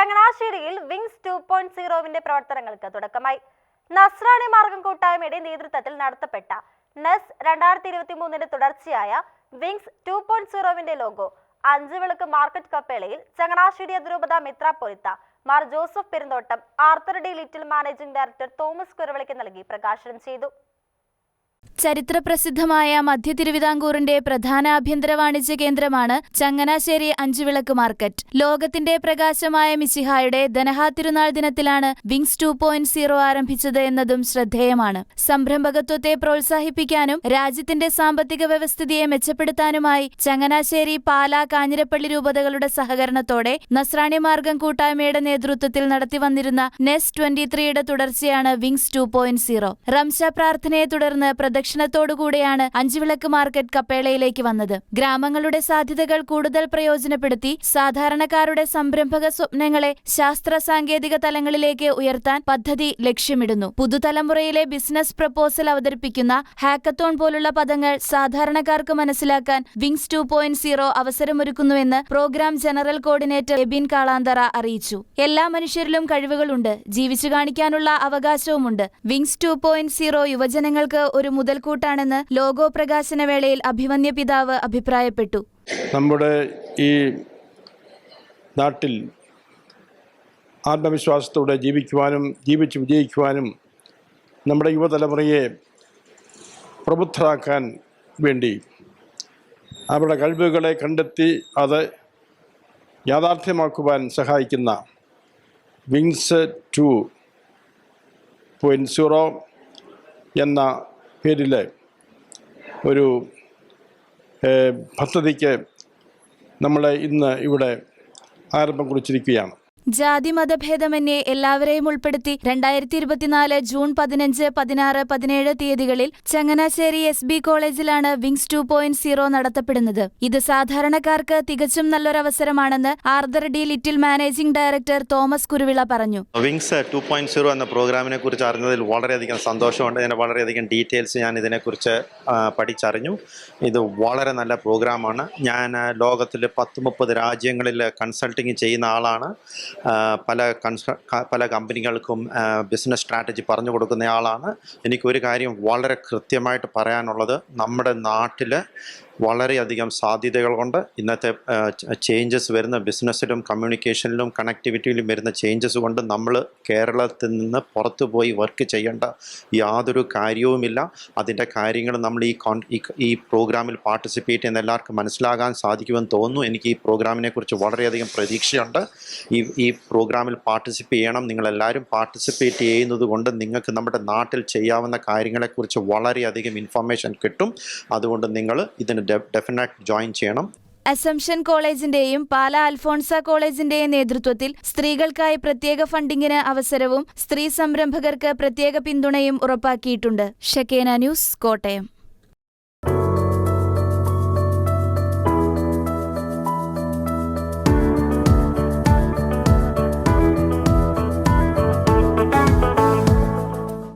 ചങ്ങനാശ്ശേരിയിൽ wings two point സീറോവിന്റെ പ്രവർത്തനങ്ങൾക്ക് തുടക്കമായി. നസ്രാണി മാർഗം കൂട്ടായ്മയുടെ നേതൃത്വത്തിൽ നടത്തപ്പെട്ട നെസ് രണ്ടായിരത്തി ഇരുപത്തി മൂന്നിന്റെ തുടർച്ചയായ വിങ്സ് ടു പോയിന്റ് സീറോവിന്റെ ലോഗോ അഞ്ചു വിളക്ക് മാർക്കറ്റ് കപ്പേളയിൽ ചങ്ങനാശ്ശേരി അതിരൂപത മിത്രാപ്പൊലിത്ത Mar Joseph Perumthottam Arthur D Little managing director Thomas കുരവളിക്ക് നൽകി പ്രകാശനം ചെയ്തു. ചരിത്രപ്രസിദ്ധമായ മധ്യ തിരുവിതാംകൂറിന്റെ പ്രധാന ആഭ്യന്തര വാണിജ്യ കേന്ദ്രമാണ് ചങ്ങനാശ്ശേരി അഞ്ചുവിളക്ക് മാർക്കറ്റ്. ലോകത്തിന്റെ പ്രകാശമായ മിസിഹായുടെ ധനഹാ തിരുനാൾ ദിനത്തിലാണ് വിങ്സ് ടു പോയിന്റ് സീറോ ആരംഭിച്ചത് എന്നതും ശ്രദ്ധേയമാണ്. സംരംഭകത്വത്തെ പ്രോത്സാഹിപ്പിക്കാനും രാജ്യത്തിന്റെ സാമ്പത്തിക വ്യവസ്ഥിതിയെ മെച്ചപ്പെടുത്താനുമായി ചങ്ങനാശ്ശേരി പാലാ കാഞ്ഞിരപ്പള്ളി രൂപതകളുടെ സഹകരണത്തോടെ നസ്രാണി മാർഗം കൂട്ടായ്മയുടെ നേതൃത്വത്തിൽ നടത്തിവന്നിരുന്ന നെസ് ട്വന്റി ത്രീയുടെ തുടർച്ചയാണ് വിങ്സ് ടു പോയിന്റ് സീറോ. റംശ പ്രാർത്ഥനയെ തുടർന്ന് പ്രദക്ഷിണത്തോടുകൂടിയാണ് അഞ്ചുവിളക്ക് മാർക്കറ്റ് കപ്പേളയിലേക്ക് വന്നത്. ഗ്രാമങ്ങളുടെ സാധ്യതകൾ കൂടുതൽ പ്രയോജനപ്പെടുത്തി സാധാരണക്കാരുടെ സംരംഭക സ്വപ്നങ്ങളെ ശാസ്ത്ര സാങ്കേതിക തലങ്ങളിലേക്ക് ഉയർത്താൻ പദ്ധതി ലക്ഷ്യമിടുന്നു. പുതുതലമുറയിലെ ബിസിനസ് പ്രപ്പോസൽ അവതരിപ്പിക്കുന്ന ഹാക്കത്തോൺ പോലുള്ള പദങ്ങൾ സാധാരണക്കാർക്ക് മനസ്സിലാക്കാൻ wings two point zero അവസരമൊരുക്കുന്നുവെന്ന് programme general coordinator Ebin Kalanthara അറിയിച്ചു. എല്ലാ മനുഷ്യരിലും കഴിവുകളുണ്ട്. ജീവിച്ചു കാണിക്കാനുള്ള അവകാശവുമുണ്ട്. വിങ്സ് ടു പോയിന്റ് സീറോ യുവജനങ്ങൾക്ക് ഒരു മുതൽക്കൂട്ടാണെന്ന് ലോഗോ പ്രകാശന വേളയിൽ അഭിമന്യ പിതാവ് അഭിപ്രായപ്പെട്ടു. നമ്മുടെ ഈ നാട്ടിൽ ആത്മവിശ്വാസത്തോടെ ജീവിക്കുവാനും ജീവിച്ച് വിജയിക്കുവാനും നമ്മുടെ യുവതലമുറയെ പ്രബുദ്ധരാക്കാൻ വേണ്ടി അവരുടെ കഴിവുകളെ കണ്ടെത്തി അത് യാഥാർത്ഥ്യമാക്കുവാൻ സഹായിക്കുന്ന വിങ്സ് ടു പോയിന്റ് സീറോ എന്ന പേരിൽ ഒരു പദ്ധതിക്ക് നമ്മൾ ഇന്ന് ഇവിടെ ആരംഭം കുറിച്ചിരിക്കുകയാണ്. ജാതി മതഭേദമന്യേ എല്ലാവരെയും ഉൾപ്പെടുത്തി രണ്ടായിരത്തി ഇരുപത്തിനാല് ജൂൺ പതിനഞ്ച് പതിനാറ് പതിനേഴ് തീയതികളിൽ ചങ്ങനാശ്ശേരി എസ് ബി കോളേജിലാണ് വിങ്സ് ടു പോയിന്റ് സീറോ നടത്തപ്പെടുന്നത്. ഇത് സാധാരണക്കാർക്ക് തികച്ചും നല്ലൊരവസരമാണെന്ന് Arthur D Little managing director Thomas Kuruvila പറഞ്ഞു. വിങ്സ് ടു പോയിന്റ് സീറോ എന്ന പ്രോഗ്രാമിനെ കുറിച്ച് അറിഞ്ഞതിൽ വളരെയധികം സന്തോഷമുണ്ട്. ഇതിന് വളരെയധികം ഡീറ്റെയിൽസ് ഞാൻ ഇതിനെക്കുറിച്ച് പഠിച്ചറിഞ്ഞു. ഇത് വളരെ നല്ല പ്രോഗ്രാമാണ്. ഞാൻ ലോകത്തിലെ പത്ത് മുപ്പത് രാജ്യങ്ങളിൽ കൺസൾട്ടിങ് ചെയ്യുന്ന ആളാണ്. പല കൺസ പല കമ്പനികൾക്കും ബിസിനസ് സ്ട്രാറ്റജി പറഞ്ഞു കൊടുക്കുന്നയാളാണ് എനിക്കൊരു കാര്യം വളരെ കൃത്യമായിട്ട് പറയാനുള്ളത്. നമ്മുടെ നാട്ടിൽ വളരെയധികം സാധ്യതകൾ കൊണ്ട് ഇന്നത്തെ ചേഞ്ചസ് വരുന്ന ബിസിനസ്സിലും കമ്മ്യൂണിക്കേഷനിലും കണക്ടിവിറ്റിയിലും വരുന്ന ചേഞ്ചസ് കൊണ്ട് നമ്മൾ കേരളത്തിൽ നിന്ന് പുറത്തു പോയി വർക്ക് ചെയ്യേണ്ട യാതൊരു കാര്യവുമില്ല. അതിന്റെ കാര്യങ്ങൾ നമ്മൾ ഈ കോൺ ഈ- പ്രോഗ്രാമിൽ പാർട്ടിസിപ്പേറ്റ് ചെയ്യുന്ന എല്ലാവർക്കും മനസ്സിലാകാൻ സാധിക്കുമെന്ന് തോന്നുന്നു. എനിക്ക് ഈ പ്രോഗ്രാമിനെക്കുറിച്ച് വളരെയധികം പ്രതീക്ഷയുണ്ട്. ഈ ഈ പ്രോഗ്രാമിൽ പാർട്ടിസിപ്പേറ്റ് ചെയ്യണം. നിങ്ങളെല്ലാവരും പാർട്ടിസിപ്പേറ്റ് ചെയ്യുന്നത് കൊണ്ട് നിങ്ങൾക്ക് നമ്മുടെ നാട്ടിൽ ചെയ്യാവുന്ന കാര്യങ്ങളെക്കുറിച്ച് വളരെയധികം ഇൻഫർമേഷൻ കിട്ടും. അതുകൊണ്ട് നിങ്ങൾ ഇതിന് ഡെഫിനറ്റ് ജോയിൻ ചെയ്യണം. അസംഷൻ കോളേജിന്റെയും പാല അൽഫോൺസ കോളേജിന്റെയും നേതൃത്വത്തിൽ സ്ത്രീകൾക്കായി പ്രത്യേക ഫണ്ടിങ്ങിന് അവസരവും സ്ത്രീ സംരംഭകർക്ക് പ്രത്യേക പിന്തുണയും ഉറപ്പാക്കിയിട്ടുണ്ട്. ഷക്കേന ന്യൂസ് കോട്ടയം.